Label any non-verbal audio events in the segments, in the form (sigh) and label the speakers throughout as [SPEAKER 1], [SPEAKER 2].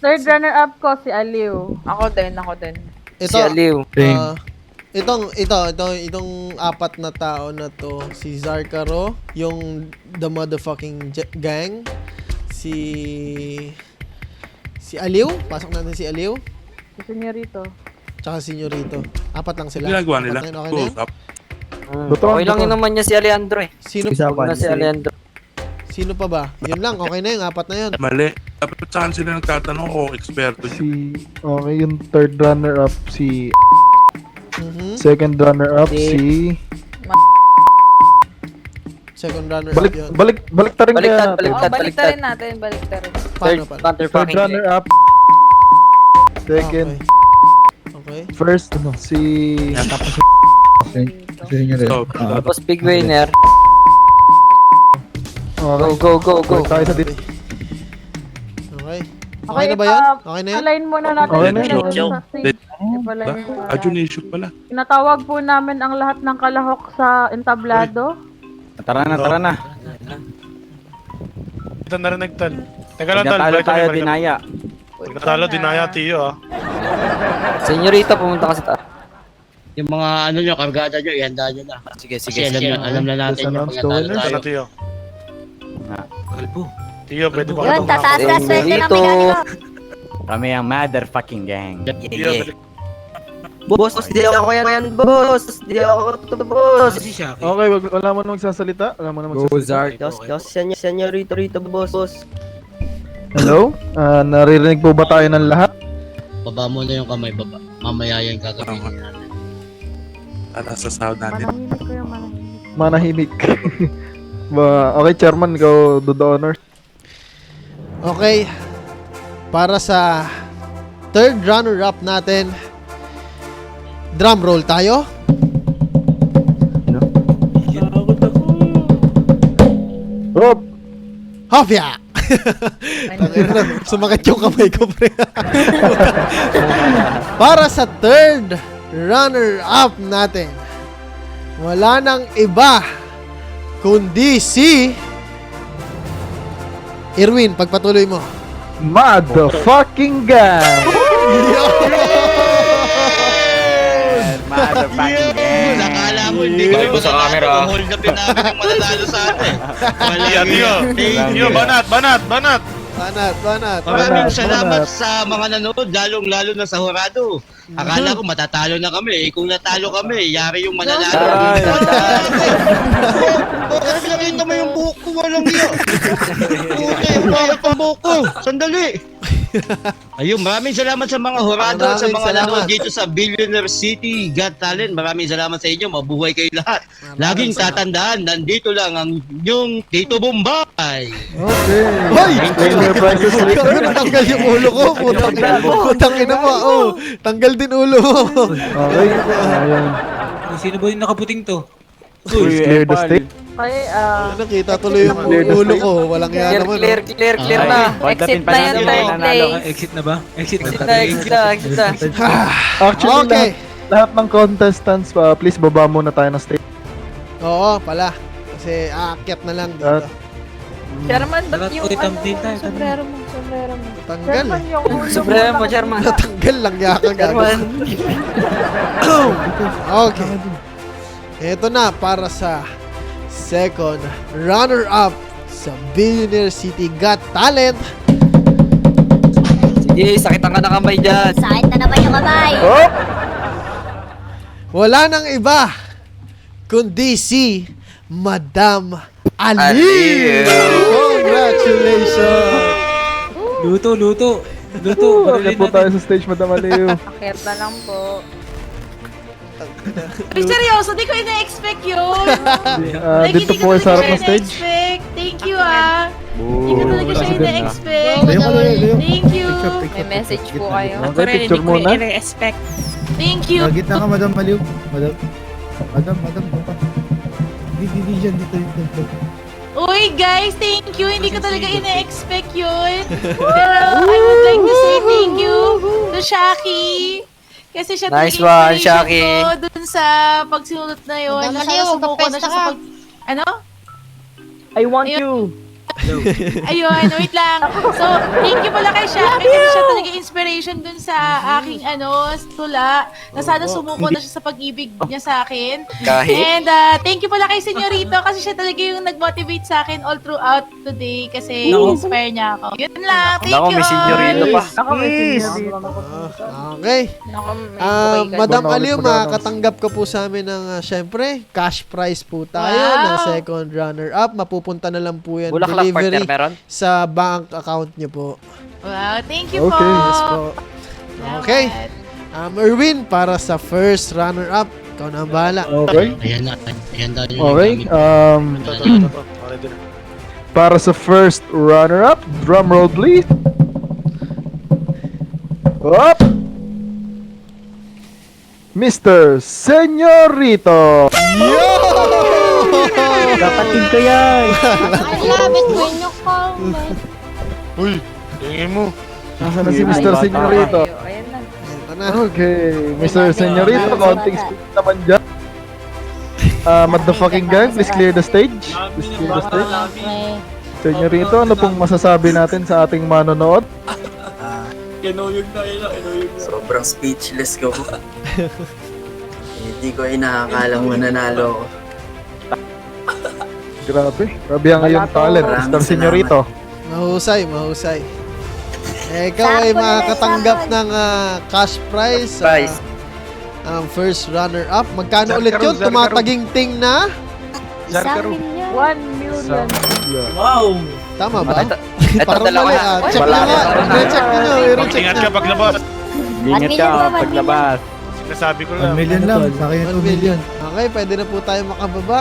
[SPEAKER 1] Third runner-up ko si Aliw.
[SPEAKER 2] Ako din, ako din.
[SPEAKER 3] Ito,
[SPEAKER 4] Si Aliw.
[SPEAKER 3] ah, itong, ito, ito, itong apat na tao na to, si Zarkaro, yung the motherfucking j- gang, si, si Aliw, pasok natin si Aliw,
[SPEAKER 1] Si Senyorito.
[SPEAKER 3] tsaka si Senyorito. Apat lang sila.
[SPEAKER 5] Ginagawa
[SPEAKER 3] Apat
[SPEAKER 5] nila.
[SPEAKER 3] na yun, okay na yun?
[SPEAKER 5] Close up.
[SPEAKER 4] Mm.
[SPEAKER 6] Totoo,
[SPEAKER 4] Okay lang
[SPEAKER 6] totoo.
[SPEAKER 4] yun naman niya si Alejandro eh.
[SPEAKER 3] Sino,
[SPEAKER 4] Una si Alejandro.
[SPEAKER 3] sino pa ba? Yun lang, okay na yung apat na yun.
[SPEAKER 5] Mali. Dapat saan sila nagtatanong kung eksperto siya.
[SPEAKER 6] Si, okay, yung third runner-up, si
[SPEAKER 3] Mhm.
[SPEAKER 6] second runner-up, si...
[SPEAKER 3] Second runner
[SPEAKER 6] Balik,
[SPEAKER 3] up yun.
[SPEAKER 6] balik, balik ta rin kaya
[SPEAKER 4] Baliktad,
[SPEAKER 6] natin.
[SPEAKER 4] baliktad.
[SPEAKER 2] Oh, balik
[SPEAKER 4] baliktad.
[SPEAKER 2] rin natin, balik rin.
[SPEAKER 3] Paano,
[SPEAKER 4] Third,
[SPEAKER 3] paano?
[SPEAKER 6] Third
[SPEAKER 4] fucking.
[SPEAKER 6] runner-up, second,
[SPEAKER 3] Okay. okay.
[SPEAKER 6] first, ano, si...
[SPEAKER 5] Tapos,
[SPEAKER 2] Dito.
[SPEAKER 5] so,
[SPEAKER 4] Tapos big winner. Go,
[SPEAKER 6] Okay,
[SPEAKER 4] go, go, go.
[SPEAKER 6] balik tayo sa dit.
[SPEAKER 3] Okay. Okay na ba yun?
[SPEAKER 1] ah,
[SPEAKER 3] Okay na yun?
[SPEAKER 1] Align muna natin
[SPEAKER 6] Okay na
[SPEAKER 1] sila
[SPEAKER 6] yun.
[SPEAKER 1] dun sa
[SPEAKER 5] pala.
[SPEAKER 1] Tinatawag po namin ang lahat ng kalahok sa entablado.
[SPEAKER 7] Tara na, tara na.
[SPEAKER 8] Ito narinig tal. Teka lang tal,
[SPEAKER 7] Nagtatalo
[SPEAKER 8] balik
[SPEAKER 7] tayo,
[SPEAKER 8] balik
[SPEAKER 7] dinaya.
[SPEAKER 8] Nagtatalo, dinaya, tiyo ah.
[SPEAKER 4] Senyorita, pumunta ka sa taas.
[SPEAKER 9] Yung mga ano nyo, kargada nyo, ihanda nyo na.
[SPEAKER 4] Sige,
[SPEAKER 9] Kasi alam, na, alam na natin yung.
[SPEAKER 8] Ito
[SPEAKER 9] tayo.
[SPEAKER 8] na, tiyo.
[SPEAKER 7] Kalbo.
[SPEAKER 8] Tiyo, pwede ba
[SPEAKER 4] Yun,
[SPEAKER 8] ito?
[SPEAKER 4] tataas na swerte ng mechanic.
[SPEAKER 7] Kami ang motherfucking gang.
[SPEAKER 4] Boss, di ako yan, yan, boss. Di ako to, boss.
[SPEAKER 6] Okay, wag, wala mo na magsasalita. Wala mo na magsasalita.
[SPEAKER 4] Dos, dos, senyor, senyorito rito, boss. boss.
[SPEAKER 6] Hello? Ah, naririnig po ba tayo ng lahat?
[SPEAKER 9] Baba mo na yung kamay, baba. Mamaya yung gagawin natin.
[SPEAKER 5] Para sa sound natin.
[SPEAKER 1] Manahimik ko yung manahimik.
[SPEAKER 6] Manahimik. (laughs) ba, okay, chairman, ikaw do the honors.
[SPEAKER 3] Okay. Para sa third runner-up natin, drum roll tayo.
[SPEAKER 6] Rob!
[SPEAKER 3] Hopya! Tangina, (laughs) Sumakit yung kamay ko, pre. Para sa third runner-up natin, wala nang iba kundi si Irwin, pagpatuloy mo.
[SPEAKER 6] Motherfucking gang!
[SPEAKER 7] Motherfucking gang.
[SPEAKER 9] Nakala mo, hindi ko
[SPEAKER 7] mo sa camera.
[SPEAKER 9] Hold na pinamin yung mananalo sa atin.
[SPEAKER 8] Tiyo, tiyo. Tiyo, banat, banat, banat.
[SPEAKER 3] Banat, banat.
[SPEAKER 9] Maraming
[SPEAKER 6] Banat,
[SPEAKER 9] salamat
[SPEAKER 6] banat.
[SPEAKER 9] sa mga nanonood, lalong-lalo na sa Horado. Akala ko matatalo na kami. Eh, kung natalo kami, yari yung mananalo.
[SPEAKER 7] Ay,
[SPEAKER 9] Bakit nakita mo yung buhok ko? Walang yun. Okay, bakit ang buhok ko? Sandali. (laughs) Ayun, maraming salamat sa mga horado at sa
[SPEAKER 3] Maraming
[SPEAKER 9] mga
[SPEAKER 3] salamat.
[SPEAKER 9] nanonood dito sa Billionaire City Got Talent. Maraming salamat sa inyo. Mabuhay kayo lahat. Laging tatandaan, nandito lang ang yung Tito Bombay.
[SPEAKER 6] Okay.
[SPEAKER 3] Hoy!
[SPEAKER 6] Winner prizes later.
[SPEAKER 3] Tanggal yung ulo ko. Putang, putang ina mo. Oh, tanggal din ulo mo.
[SPEAKER 6] Okay. Ayan.
[SPEAKER 10] Sino ba yung nakaputing to?
[SPEAKER 6] Please clear the stage.
[SPEAKER 1] Okay, ah...
[SPEAKER 3] Nakita tuloy yung ulo ko. Walang yan
[SPEAKER 4] Clear,
[SPEAKER 3] naman.
[SPEAKER 4] clear,
[SPEAKER 3] oh.
[SPEAKER 4] clear, clear na.
[SPEAKER 7] Exit
[SPEAKER 2] na yan, third place.
[SPEAKER 10] Ah, exit na ba? Exit na.
[SPEAKER 4] Exit na, exit na, exit (laughs) na.
[SPEAKER 6] Actually,
[SPEAKER 3] Okay.
[SPEAKER 6] lahat, lahat ng contestants, pa please baba muna tayo ng stage.
[SPEAKER 3] Oo, pala. Kasi aakyat na lang dito.
[SPEAKER 6] At-
[SPEAKER 2] Chairman, ba't
[SPEAKER 10] Dapat
[SPEAKER 2] yung
[SPEAKER 10] ulit ang
[SPEAKER 2] ano, sombrero mo, sombrero mo.
[SPEAKER 3] Tanggal
[SPEAKER 1] Chairman,
[SPEAKER 3] eh.
[SPEAKER 1] yung ulo
[SPEAKER 4] Supremo mo, chairman.
[SPEAKER 3] Natanggal lang yakang
[SPEAKER 4] Chairman. (laughs)
[SPEAKER 3] Okay. (laughs) Ito na para sa second runner-up sa Billionaire City Got Talent.
[SPEAKER 4] Sige, sakitan ka na kamay dyan.
[SPEAKER 11] Sakit na naman yung kamay.
[SPEAKER 3] Wala nang iba kundi si Madam Ali. Congratulations.
[SPEAKER 10] Luto, luto. Luto.
[SPEAKER 6] Okay po tayo sa stage, Madam Aliw.
[SPEAKER 2] Akyat na lang po. (laughs)
[SPEAKER 12] Ay, seryoso, di ko ina-expect yun.
[SPEAKER 6] Ah, (laughs)
[SPEAKER 12] Like,
[SPEAKER 6] dito
[SPEAKER 12] hindi
[SPEAKER 6] po
[SPEAKER 12] ko
[SPEAKER 6] sa harap ng stage.
[SPEAKER 12] ina-expect. Thank you, ah. Hindi ko talaga siya ina-expect. Thank you.
[SPEAKER 2] May message po kayo.
[SPEAKER 6] Okay, picture muna.
[SPEAKER 12] Thank you.
[SPEAKER 10] Gitna ka, Madam Maliw. Madam. Madam, Madam. Hindi, hindi, dyan. Dito, dito.
[SPEAKER 12] Uy, guys, thank you. Hindi ko talaga ina-expect yun. (laughs) Pero I would like to say thank you to Shaki. Kasi siya
[SPEAKER 4] Nice
[SPEAKER 12] talaga
[SPEAKER 4] one,
[SPEAKER 12] inspiration
[SPEAKER 4] Shaki.
[SPEAKER 12] ko dun sa pagsinulot na yun.
[SPEAKER 11] Aliw,
[SPEAKER 12] sana sumuko na siya sa
[SPEAKER 11] ka.
[SPEAKER 12] pag... Ano?
[SPEAKER 1] I want
[SPEAKER 12] Ayun.
[SPEAKER 1] you. (laughs)
[SPEAKER 12] Ayun, wait lang. So, thank you pala kay Shaki kasi siya talaga inspiration dun sa aking ano, tula. Na sana sumuko na siya sa pag-ibig niya sa akin.
[SPEAKER 4] Kahit?
[SPEAKER 12] And uh, thank you pala kay Senyorito kasi siya talaga yung nag-motivate sa akin all throughout today kasi inspire niya ako. Yun lang. Thank
[SPEAKER 4] Nako,
[SPEAKER 12] you
[SPEAKER 4] may senyorito
[SPEAKER 12] all.
[SPEAKER 4] pa.
[SPEAKER 1] Ako may
[SPEAKER 6] Yes.
[SPEAKER 1] senior dito.
[SPEAKER 3] Ah, okay.
[SPEAKER 2] Naku, may
[SPEAKER 3] Ah,
[SPEAKER 2] ka.
[SPEAKER 3] Madam Aliw,
[SPEAKER 6] mag-announce.
[SPEAKER 3] makakatanggap ka po sa amin ng, uh, syempre, cash prize po tayo
[SPEAKER 12] Wow.
[SPEAKER 3] ng second runner-up. Mapupunta na lang po yan
[SPEAKER 4] Bulaklak
[SPEAKER 3] delivery
[SPEAKER 4] meron?
[SPEAKER 3] sa bank account niyo po.
[SPEAKER 12] Wow, thank you
[SPEAKER 6] Okay.
[SPEAKER 12] po.
[SPEAKER 3] Yes po. Okay. Um, Erwin, para sa first runner-up, ikaw na ang bahala.
[SPEAKER 6] Okay.
[SPEAKER 9] Ayan na, ayan na
[SPEAKER 6] Okay. Um, (clears throat) para sa first runner-up, drum roll please. Up! Mr. Senyorito!
[SPEAKER 4] Kapatid ko yan!
[SPEAKER 12] I love it when you call me.
[SPEAKER 8] Uy, tingin mo.
[SPEAKER 6] Nasaan na si Mr. Senyorito?
[SPEAKER 2] Ayan na.
[SPEAKER 3] Na.
[SPEAKER 6] Okay, Mr. Senyorito, konting speed naman dyan. Uh, motherfucking gang, please clear the stage. Please clear the stage. Senyorito, ano pong masasabi natin sa ating manonood?
[SPEAKER 4] Sobrang speechless ko. (laughs) Hindi ko inakakalang mananalo ako.
[SPEAKER 6] Grabe, grabe ang iyong talent,
[SPEAKER 4] Maraming
[SPEAKER 6] Mr. Senyorito.
[SPEAKER 3] Mahusay, mahusay. Eh, ikaw ay makakatanggap ng ah, cash prize. ah,
[SPEAKER 4] Prize.
[SPEAKER 3] ang first runner-up. Magkano ulit yun? Tumataginting na?
[SPEAKER 1] One million.
[SPEAKER 3] Tama ba?
[SPEAKER 4] Ito, ito
[SPEAKER 3] Parang
[SPEAKER 4] dalawa
[SPEAKER 3] mali
[SPEAKER 4] na.
[SPEAKER 3] ah. Check
[SPEAKER 4] Wala
[SPEAKER 3] nyo nga.
[SPEAKER 4] na.
[SPEAKER 3] I-check nyo. I-check
[SPEAKER 8] Ingat
[SPEAKER 3] nyo.
[SPEAKER 8] ka paglabas.
[SPEAKER 7] Ingat ka paglabas.
[SPEAKER 8] Nasabi ko
[SPEAKER 10] 1
[SPEAKER 8] lang.
[SPEAKER 10] million lang. Sa akin 2 million.
[SPEAKER 3] Okay, pwede na po tayo makababa.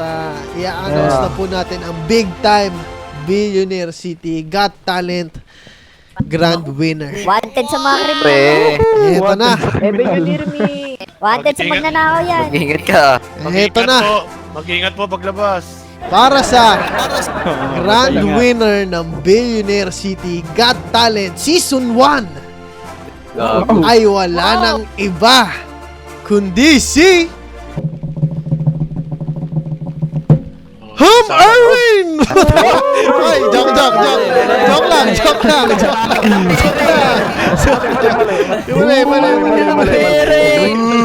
[SPEAKER 3] Uh, i-announce
[SPEAKER 6] Yeah.
[SPEAKER 3] na po natin ang big time Billionaire City Got Talent Grand Winner.
[SPEAKER 11] Wanted sa mga kriminal.
[SPEAKER 4] Pre,
[SPEAKER 3] Ito na.
[SPEAKER 1] Eh, billionaire me.
[SPEAKER 11] Wanted sa magnanakaw yan.
[SPEAKER 4] mag-ingat ka.
[SPEAKER 3] Ito na.
[SPEAKER 8] Mag-ingat po paglabas.
[SPEAKER 3] Para sa (laughs) Grand Winner ng Billionaire City Got Talent Season 1 ay wala nang iba kundi si Erwin! Ay, joke, joke, joke. Joke lang, joke lang, joke lang. Joke lang. Mali, mali, mali, mali.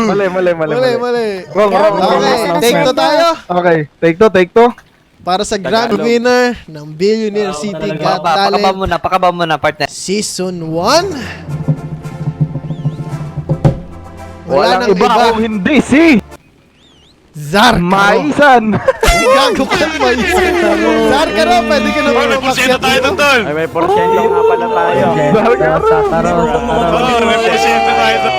[SPEAKER 6] Mali, mali, mali,
[SPEAKER 3] Mali, mali.
[SPEAKER 6] Wrong, wrong.
[SPEAKER 3] Okay, take to tayo.
[SPEAKER 6] Okay, take to, take to.
[SPEAKER 3] Para sa grand winner ng Billionaire City Got
[SPEAKER 4] Pakaba
[SPEAKER 3] Talent
[SPEAKER 4] mo na, pakaba mo na, partner.
[SPEAKER 3] Season 1. Wala nang
[SPEAKER 6] iba
[SPEAKER 3] iba.
[SPEAKER 6] hindi si
[SPEAKER 3] Zarkaro.
[SPEAKER 6] Maisan.
[SPEAKER 3] Gago ka ng Maisan. Zarkaro, pwede ka naman
[SPEAKER 8] Oh, may porsyento tayo doon, tol.
[SPEAKER 7] Ay, may porsyento nga pala tayo.
[SPEAKER 6] Zargaro.
[SPEAKER 8] Oh, may porsyento tayo doon.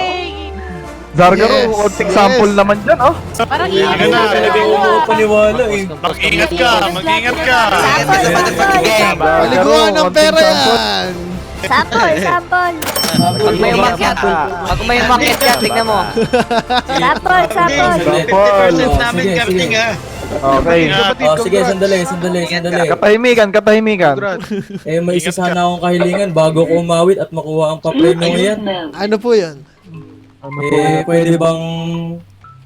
[SPEAKER 6] Zargaro,
[SPEAKER 3] Yes,
[SPEAKER 6] konting
[SPEAKER 3] yes.
[SPEAKER 6] sample naman dyan, oh.
[SPEAKER 12] Parang iingat
[SPEAKER 8] na.
[SPEAKER 12] ka.
[SPEAKER 8] Mag-ingat ka, mag-ingat ka.
[SPEAKER 3] Paliguan ng pera yan.
[SPEAKER 11] Sample, (laughs) sample.
[SPEAKER 4] Pag may umakyat, pag may umakyat yan, tignan mo. (laughs)
[SPEAKER 11] Sample, sample.
[SPEAKER 6] Sample.
[SPEAKER 9] namin karting ha.
[SPEAKER 6] Okay.
[SPEAKER 8] Oh, sige,
[SPEAKER 4] sandali, sandali, sandali.
[SPEAKER 6] Katahimikan, katahimikan. (laughs)
[SPEAKER 8] Eh, may isa sana
[SPEAKER 4] akong kahilingan bago ko umawit at makuha ang papremyo yan.
[SPEAKER 3] Ano po yun?
[SPEAKER 4] Eh, pwede bang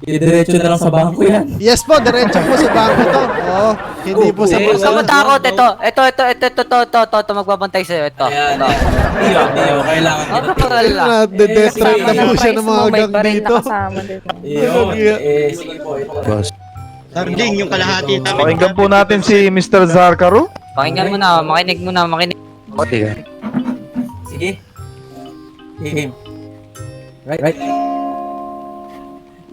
[SPEAKER 4] idiretso na lang sa bangko yan?
[SPEAKER 3] Yes po, diretso po sa bangko to. Oo, hindi po sa
[SPEAKER 4] Eh,
[SPEAKER 3] bulsa.
[SPEAKER 4] huwag ka matakot. Ito, ito, ito, ito, ito, ito, ito, ito, ito, magbabantay sa'yo. Ito. Ito.
[SPEAKER 7] Hindi, hindi, kailangan.
[SPEAKER 4] Huwag ka mag-alala.
[SPEAKER 3] Na, de-destruct na po siya ng mga gang
[SPEAKER 2] pa
[SPEAKER 3] dito.
[SPEAKER 2] dito.
[SPEAKER 7] Eh, sige po.
[SPEAKER 9] Sarding, yung kalahati namin.
[SPEAKER 6] Pakinggan po natin si Mr. Zarkaro.
[SPEAKER 4] Pakinggan mo na, makinig mo na, makinig.
[SPEAKER 7] Sige. Game. Right, right.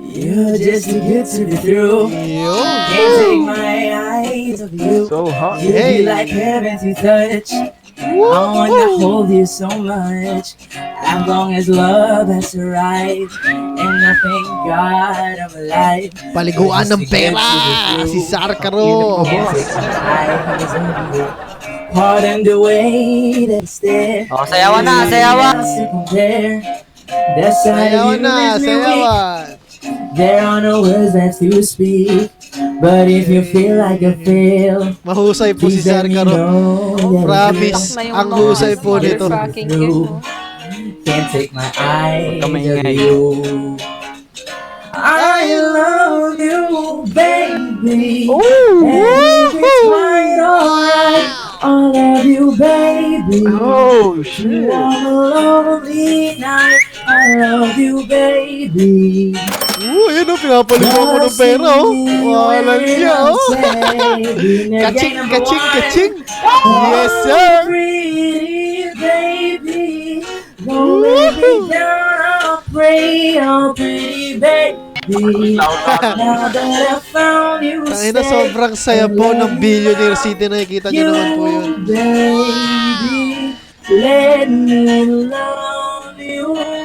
[SPEAKER 4] You just too good to be true.
[SPEAKER 3] Yun.
[SPEAKER 4] Can't take my eyes off you.
[SPEAKER 6] So hot.
[SPEAKER 4] You
[SPEAKER 3] Hey.
[SPEAKER 4] be like heaven to touch. I wanna hold you so much. As long as love has arrived. And I thank God I'm alive.
[SPEAKER 3] Paliguan ng pera. Si Zarkaro.
[SPEAKER 4] Can't take my eyes off you. Pardon the way that it's there. Oh, sayawan na, sayawan.
[SPEAKER 3] Sayawan na, sayawan.
[SPEAKER 4] There are no words left to speak. But if you feel like a fail,
[SPEAKER 3] Mahusay po si
[SPEAKER 4] please let me
[SPEAKER 3] Zarkaro.
[SPEAKER 4] know.
[SPEAKER 3] Promise,
[SPEAKER 2] yung
[SPEAKER 3] ang
[SPEAKER 2] mga
[SPEAKER 3] husay po nito.
[SPEAKER 2] motherfucking no?
[SPEAKER 4] Can't take my eyes
[SPEAKER 7] ka
[SPEAKER 4] off
[SPEAKER 7] maingay.
[SPEAKER 4] you. I love you, baby. And it's quite alright. I love you, baby.
[SPEAKER 6] Oh,
[SPEAKER 4] You
[SPEAKER 6] shit.
[SPEAKER 4] want a lonely night. I love you, baby.
[SPEAKER 3] Oo, ayun o, pinapaligaw mo ng pera oh. Walang niya oh. Kaching, kaching, kaching. Yes, sir.
[SPEAKER 4] Pretty baby, don't let me down. Pray, oh pretty baby. You,
[SPEAKER 3] Tangina, sobrang saya po ng Billionaire City. Nakikita niyo naman po yun.
[SPEAKER 4] baby, let me love you.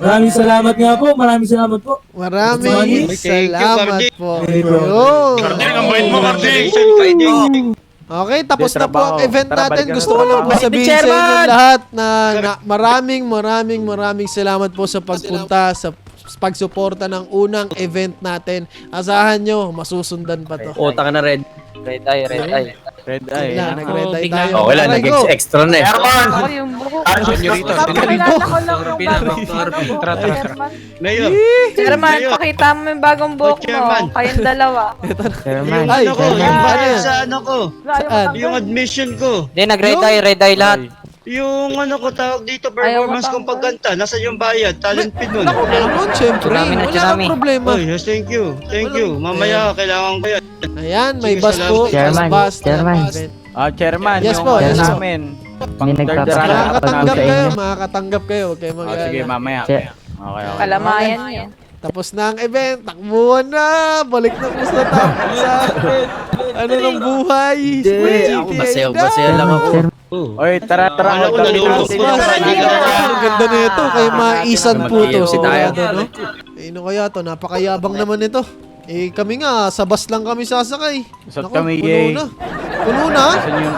[SPEAKER 4] Maraming salamat nga po, maraming salamat po.
[SPEAKER 3] Maraming
[SPEAKER 9] Thank you,
[SPEAKER 3] salamat po.
[SPEAKER 4] Bro.
[SPEAKER 3] Yun.
[SPEAKER 8] Karding, ang bait mo, Karding.
[SPEAKER 3] Okay, tapos na po ang
[SPEAKER 7] trabaho.
[SPEAKER 3] event
[SPEAKER 7] Tara,
[SPEAKER 3] natin.
[SPEAKER 7] balikan
[SPEAKER 3] Gusto ko lang po
[SPEAKER 2] Bye,
[SPEAKER 3] sabihin sa
[SPEAKER 2] Chairman!
[SPEAKER 3] inyo lahat na, na maraming maraming maraming salamat po sa pagpunta sa pagsuporta ng unang event natin. Asahan nyo, masusundan pa to.
[SPEAKER 7] Utang na red. Red eye, red eye. Red eye.
[SPEAKER 3] Wala, nag-red eye tayo.
[SPEAKER 7] Okay lang,
[SPEAKER 3] Aray ko.
[SPEAKER 7] nag-extra na eh.
[SPEAKER 2] Ako yung buko.
[SPEAKER 5] Senyorito,
[SPEAKER 1] Kakilala ko lang yung bagong ano,
[SPEAKER 8] Tara, tara, tara.
[SPEAKER 1] Chairman.
[SPEAKER 2] Chairman, pakita mo yung bagong buhok mo.
[SPEAKER 9] Chairman.
[SPEAKER 2] Kayong dalawa. (laughs)
[SPEAKER 9] yung
[SPEAKER 3] Ay,
[SPEAKER 9] ano ko,
[SPEAKER 3] Chairman.
[SPEAKER 9] yung
[SPEAKER 3] Ano
[SPEAKER 9] sa ano ko,
[SPEAKER 1] yung
[SPEAKER 9] yung admission ko,
[SPEAKER 7] Hindi, nag-red eye, red eye lahat.
[SPEAKER 9] Yung ano ko tawag dito, performance kong pagkanta, nasa yung bayad, talent pin nun.
[SPEAKER 3] Naku, naman.
[SPEAKER 7] Tsunami na
[SPEAKER 3] Wala kang
[SPEAKER 7] tsunami.
[SPEAKER 3] problema.
[SPEAKER 9] Oh, yes, thank you. Thank you. Mamaya, kailangan ko yan.
[SPEAKER 3] Ayan, may
[SPEAKER 9] Sige,
[SPEAKER 3] bus
[SPEAKER 9] salamat.
[SPEAKER 3] po.
[SPEAKER 11] Chairman,
[SPEAKER 3] Bus, bus
[SPEAKER 11] Chairman.
[SPEAKER 3] event.
[SPEAKER 7] Ah, chairman,
[SPEAKER 3] Yes
[SPEAKER 7] yung
[SPEAKER 3] po,
[SPEAKER 7] ano
[SPEAKER 3] yes po.
[SPEAKER 7] namin. Third
[SPEAKER 11] nagpapakita
[SPEAKER 7] round.
[SPEAKER 11] ako
[SPEAKER 3] Makakatanggap
[SPEAKER 11] sa
[SPEAKER 3] kayo,
[SPEAKER 11] inyo.
[SPEAKER 3] makakatanggap kayo. Huwag kayo
[SPEAKER 7] Oh,
[SPEAKER 3] mag
[SPEAKER 7] sige, mamaya.
[SPEAKER 11] Che-
[SPEAKER 7] Okay, okay.
[SPEAKER 2] Kalamayan niyo.
[SPEAKER 3] Tapos na ang event, takbuhan na! Balik na po sa tapos (laughs) sa. Ano ng buhay?
[SPEAKER 7] Hindi, ako basayo, basayo lang ako. Oy, tara, tara.
[SPEAKER 9] Ko na
[SPEAKER 3] Ang ganda nito, kay maisan po to.
[SPEAKER 7] Si Tayo.
[SPEAKER 3] Sigurado, no? Eh, ano kaya to? Napakayabang naman ito. Eh, kami nga, sa bus lang kami sasakay.
[SPEAKER 7] Sa
[SPEAKER 3] Naku,
[SPEAKER 7] kami,
[SPEAKER 3] puno
[SPEAKER 7] yay.
[SPEAKER 3] na. Puno na?
[SPEAKER 7] Saan yung...